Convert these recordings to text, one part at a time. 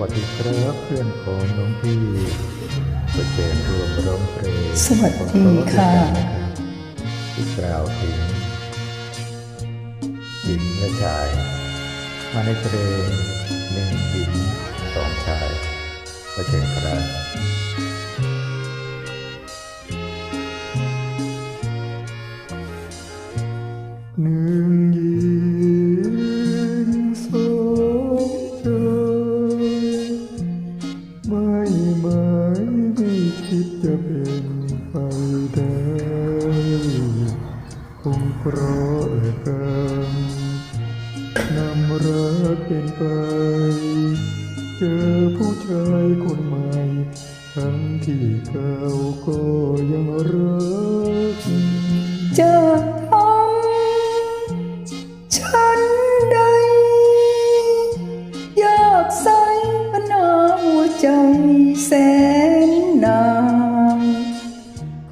วัสดีครับเพื่อนของน้องพี่ประเจนรวมร้องเพลงสวัสดีค่ะที่กล่าวถึงหญิงและชาย มาในเพลงหนึ่งหญิงสองชายประเจนครับำรักเป็นไป เจอผู้ชายคนใหม่ ทั้งที่เก่าก็ยังรักจะทำฉันใด อยากใส่พนาหัวใจแสนนาง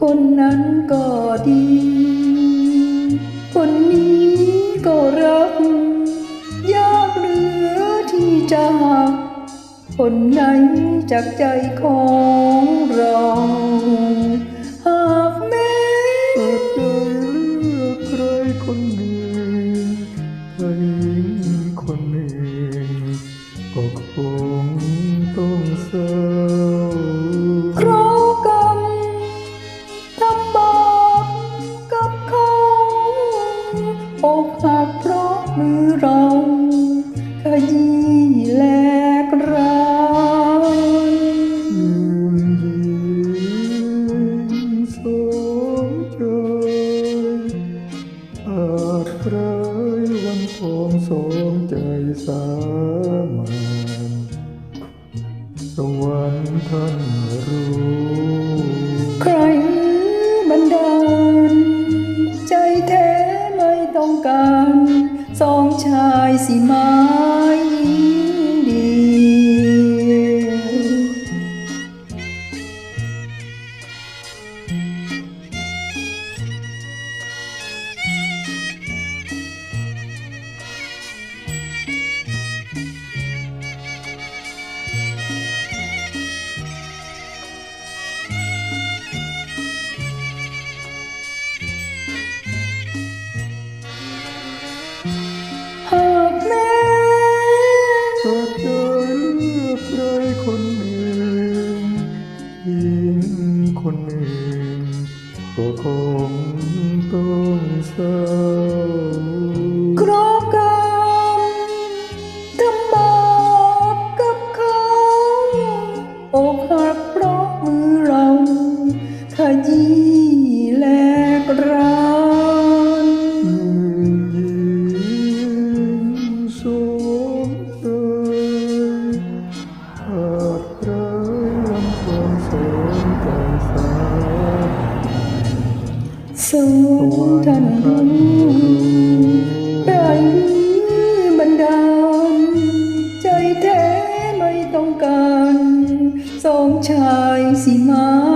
คนนั้นก็ดี จะหักคนไหนจากใจของเรา หากแม้เปิดใจเลือกใครคนหนึ่งใครคนหนึ่งก็คงต้องเศร้าเคราะกรรมทำบาปกับเขาอกหักเพราะมือเราขยี้ ใจสามัญสวรรค์ท่านรู้ ใครบันดาล ใจแท้ไม่ต้องการ สองชายสีม้ 我空洞走 สวรรค์ได้บันดาล ใจแท้ไม่ต้องการ สองชายสีมา